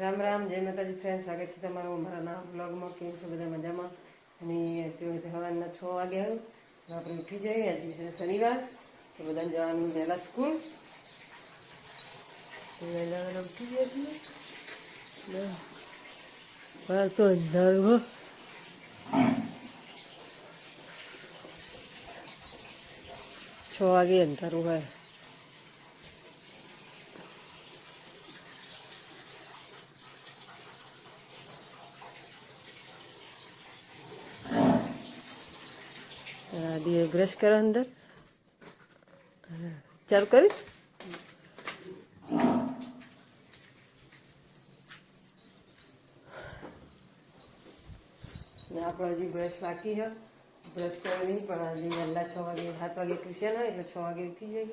રામ રામ, જય માતાજી ફ્રેન્ડ સ્વાગત છે તમારું અમારા નામ બ્લોગમાં કેમ છો બધા મજામાં? અને અત્યારે સવારના છ વાગે આવ્યું આપણે ઉઠી જઈએ. આજે છે શનિવાર, તો બધાને જવાનું વહેલા સ્કૂલ વહેલા વહેલા ઉઠી જઈએ બહાર તો અંધારું હો. છ વાગે અંધારું હોય. આદિ બ્રશ કરો અંદર ચાલુ કરી ને આપણે હજી બ્રશ બાકી છે બ્રશ કરવાની પણ હજી વહેલા છ વાગે સાત વાગે ટ્યુશન હોય એટલે છ વાગે ઉઠી જઈએ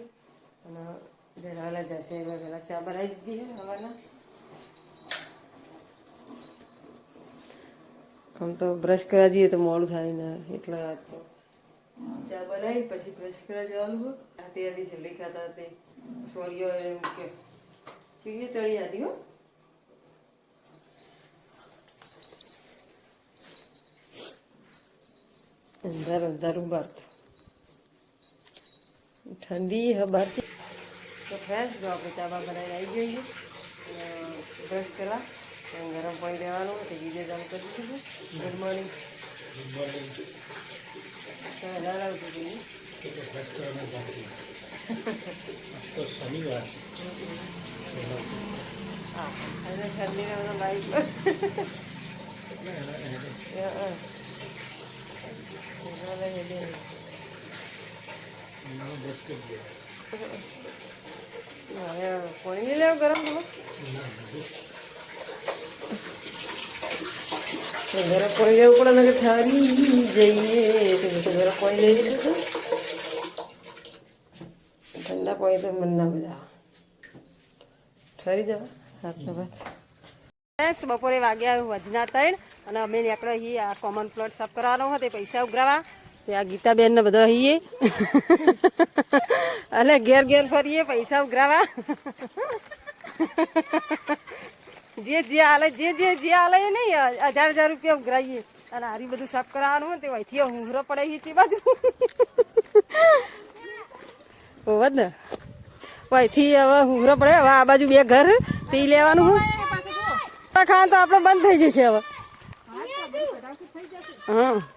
અને વહેલા વહેલા જશે એટલે વહેલા ચા બનાવી દીધી છે સવારના આમ તો બ્રશ કરવા જઈએ તો મોડું થાય ને એટલે વાત તો ચા બનાવી પછી બ્રશ કરવા જવાનું હોય આ તૈયારી છે લેખાતા તે સોરીઓ એમ કે સીડીઓ ચડી જતી હો અંધાર અંધારું બહાર તો ઠંડી હ બહારથી તો ફ્રેશ જો આપણે ચાબા બનાવીને આવી જઈએ બ્રશ કરવા અને ગરમ પાણી લેવાનું તો વીડિયો ચાલુ કરી દીધું ગુડ મોર્નિંગ તમે વહેલા આવતું જોઈએ શનિવાર હા અને ઠંડીના બધા બાઈક પર હા, હા. એટલે હેડે. બસ કરી દે હવે તમે ગરમ પાણી લેવું પડે ને ઠરી જઈએ તો તો પાણી લઈ લીધું હતું ઠંડા કોઈ તો મન ના મજા ઠરી જવા બપોરે વાગ્યા વધના ત્રણ અને અમે નીકળ્યા છીએ આ કોમન પ્લોટ સાફ કરવાનો હતો તે પૈસા ઉઘરાવા તે આ ગીતાબેન ને બધા હઈએ અને ઘેર ઘેર ફરીએ પૈસા ઉઘરાવા જે જે આલે જે જે જે આલે એ નહીં હજાર હજાર રૂપિયા ઉઘરાઈએ. અને હારી બધું સાફ કરવાનું હોય તે અહીંથી હુંઘરો પડે છે તે બાજુ. હોવ ને. અહીંથી હવે હુંઘરો પડે. હવે આ બાજુ બે ઘર પી લેવાનું હોય. ખાવાનું તો આપણે બંધ થઈ જશે હવે. હા તો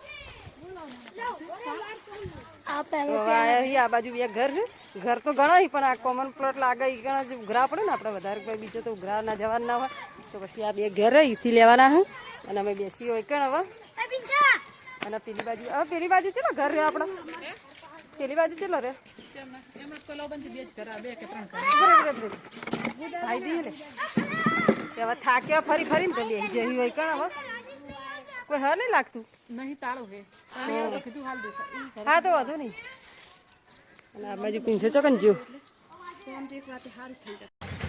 આ બાજુ બે ઘર છે. ઘર તો ઘણા પણ આ કોમન પ્લોટ લાગે એ ઘણા જ ઉઘરા પડે ને આપણે વધારે કોઈ બીજો તો ઉઘરા ના જવાનું ના હોય. તો પછી આ બે ઘર અહીંથી લેવાના હું અને અમે બેસી હોય કણ હવે. અને પેલી બાજુ હવે પેલી બાજુ ચેલો ઘર રે આપણા? પેલી બાજુ ચેલો રે? હવે થાક્યા ફરી ફરીને તો બેસી જઈ હોય કણ હવે. કોઈ હા નહીં લાગતું. નહીં તાળો હે. તાળી તો કીધું હાલ દેશે હા તો વાંધો નહીં. અને આ બાજુ પીંછો ચોકન જો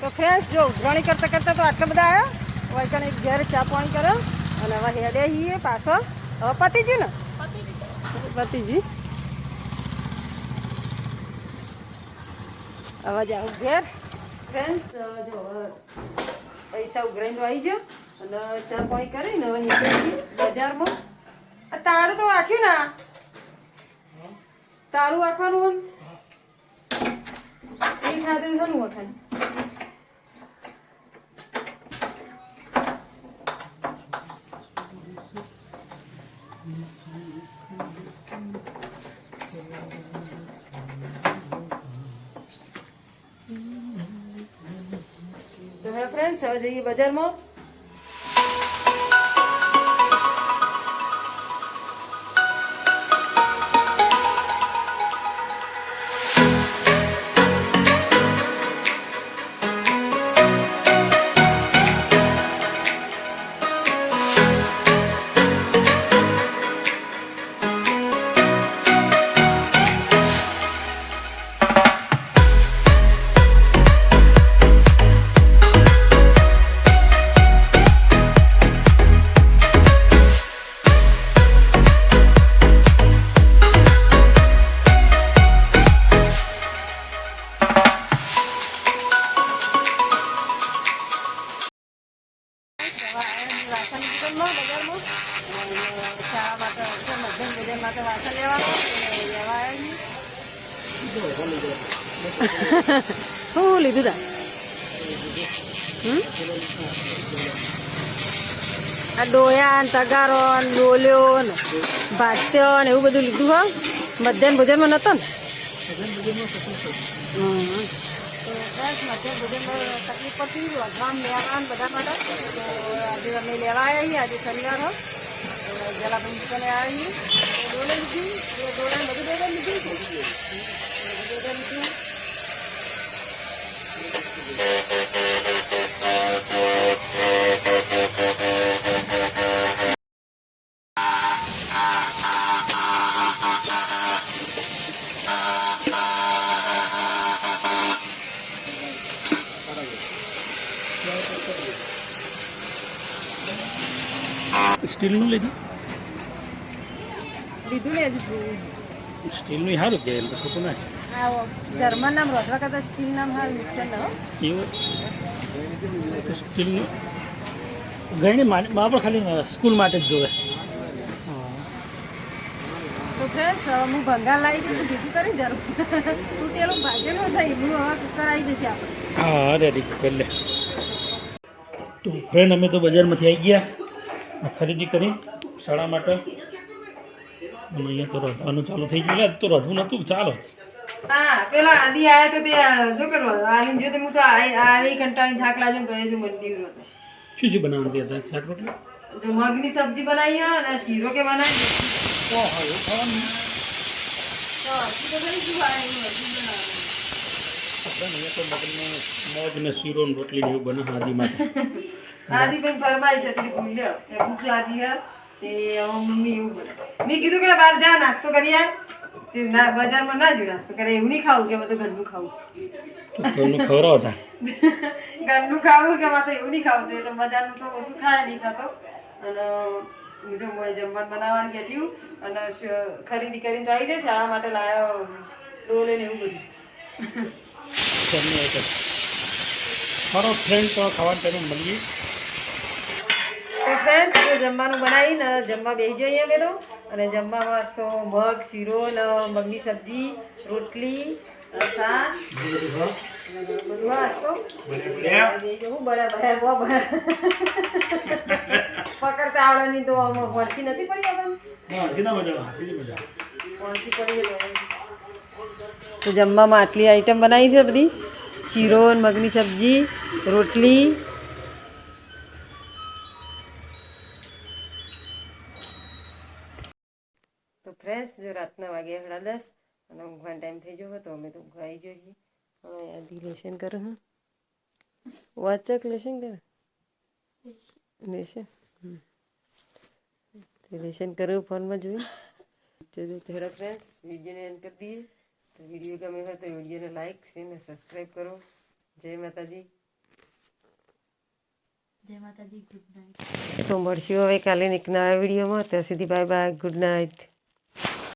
તો ફ્રેન્ડ્સ જો ઉઘરાણી કરતા કરતા તો આટલા બધા આવ્યા વૈકણ એક ઘેર ચા પાણી કર્યો અને હવે હેડે હીએ પાછો. હવે પતિજી ને? પતિજી. હવે જાવ ઘેર. ફ્રેન્ડ્સ જો પૈસા ઉઘરાઈને આવી જાઓ અને ચા પાણી કરીને હવે બજારમાં. આ તાળું તો વાંખ્યું ના તાળું વાંખવાનું હોય એ ખાધું ઘણું વખાય તો હવે ફ્રેન્ડ્સ હવે જઈએ બજારમાં શું લીધું તા? આ ડોયા ને તગારો ને ડોલ્યો ને ભાત્યો ને એવું બધું લીધું હા મધ્યાહન ભોજનમાં નહોતો ને તકલીફ પડતી લેવા બધા માટે આજે અમે લેવા આવ્યા છીએ આજે શનિવાર હોય જલા દુકાને આવી સ્ટીલનું લીધું લીધું ને હજુ સ્ટીલનું સારું કે એમ તો ખોટું ના જર્મન નામ રોધવા કરતા સ્ટીલ નામ હાર નુકસાન ના એવું? સ્ટીલનું? ગણી આપણે ખાલી સ્કૂલ માટે જ જોવે. તો ફ્રેન્ડ્સ હું ભંગાર લાવી દઉં ભેગું કરી જરૂર. તૂટેલું ભાજેલું થઈ હું હવે આવી જશે આપણે. હા રેડી કરી લે. તો ફ્રેન્ડ અમે તો બજારમાંથી આવી ગયા. ખરીદી કરી શાળા માટે. અહીંયા તો રોધવાનું ચાલુ થઈ ગયું. તો રોધવું નહોતું ચાલો. હા પેલા આદી આયા તો તે જો કરવા? આલી જો હું તો આ- આવી કંટાળી થાક લાગ્યો ને એ હતો. શું શું બનાવવાનું તે હતા શાક રોટલી? જો મગની સબ્જી બનાવી અને શીરો કે બનાવી તો હા ખાવાનું. તો તો શું તો મગનો મગ ને શીરો રોટલી ને એવું બને માટે. આદિ બેન ફરમાઈ છે તે ભૂલ્યો કે ભૂખ લાગી હે તે મમ્મી એવું મેં કીધું કે બહાર જા નાસ્તો કરી તે ના બજારમાં ના જો નાસ્તો કરે એવું નહીં ખાવું કે બધું ઘરનું ખાવું. તો ઘરનું ખવડાવો હતા ઘરનું ખાવું કે તો એવું નહીં ખાવું તો બજારનું તો ઓછું ખાય નહીં ખાતો. અને હું મોય જમવાનું બનાવવાનું કેટલું અને ખરીદી કરીને તો આવી જાય શાળા માટે લાવ્યો ડોલે ને એવું બધું. મારો ફ્રેન્ડ તો ખાવા ટાઈમે મળીએ. તો ફ્રેન્ડ્સ જો જમવાનું બનાવીને જમવા બેસી જઈએ અમે તો. અને જમવામાં તો મગ, શીરો ને, મગની સબ્જી, રોટલી અને બધું હાસ તો હું બળે પકડતા આવડે તો આમ વળસી નથી પડી વળસી પડી તો જમવામાં આટલી આઈટમ બનાવી છે બધી. શીરો મગની સબ્જી, રોટલી તો ફ્રેશ જો રાતના વાગ્યા સાડા દસ અને ઊંઘવાનો ટાઈમ થઈ ગયો હતો અમે તો ઊંઘાઈ જોઈએ હવે આદિ લેશન કરો હા? વાચક લેશન કરો? લેશન હમ. તે લેશન કર્યું ફોનમાં જોયું. તો જો થોડા ફ્રેન્ડ્સ વિડીયોને એન્ડ કરી દઈએ. તો વીડિયો ગમે હોય તો વિડીયોને લાઈક શેર અને સબસ્ક્રાઈબ કરો. જય માતાજી. જય માતાજી ગુડ નાઇટ તો મળશું હવે કાલે એક નવા વિડીયોમાં ત્યાં સુધી બાય બાય ગુડ નાઇટ